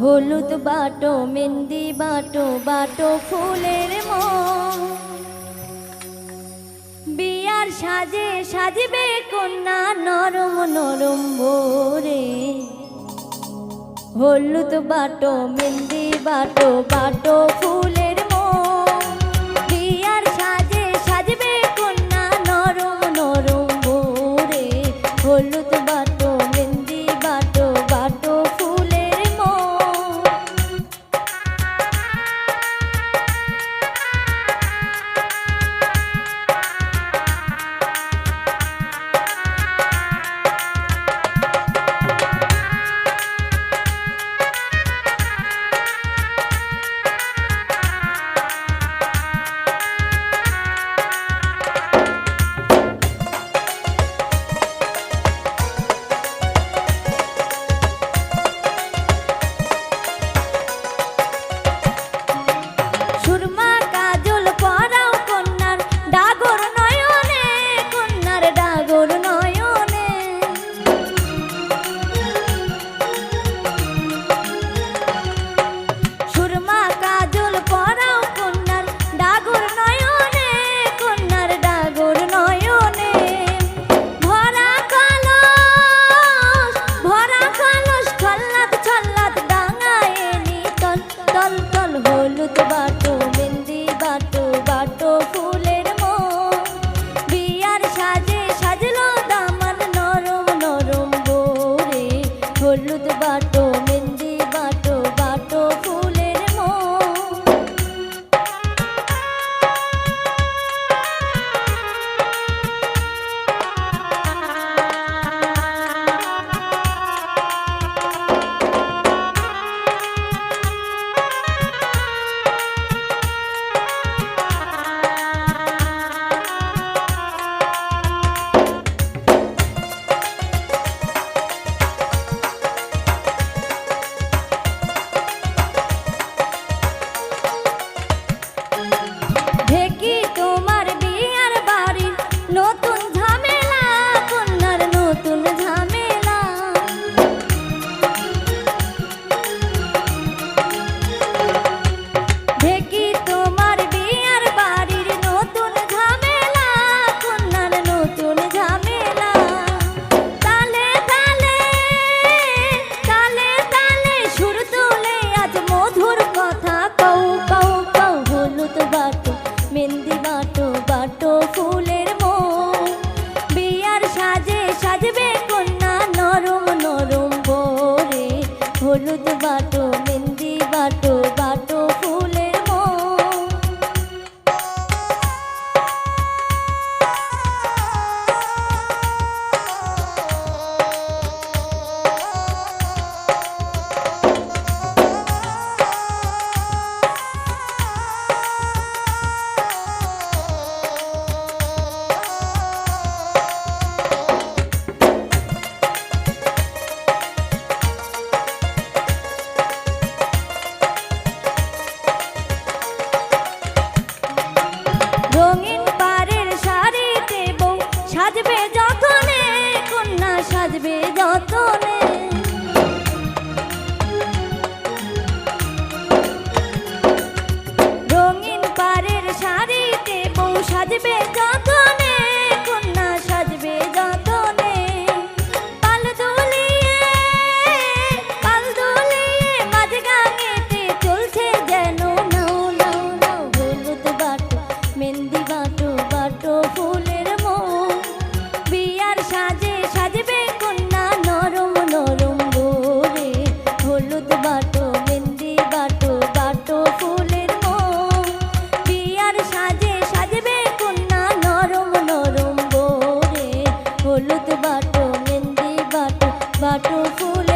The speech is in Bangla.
হলুদ বাটো, মেহেন্দি বাটো বাটো ফুলের মো বিয়ার সাজে সাজবে কন্যা নরম নরম ভোরে। হলুদ বাটো, মেহেন্দি বাটো বাটো ফুলের মো বিয়ার সাজে সাজবে কন্যা নরম নরম ভোরে। হলুদ মতনে বাটো মেহেন্দি বাটো বাটো ফুল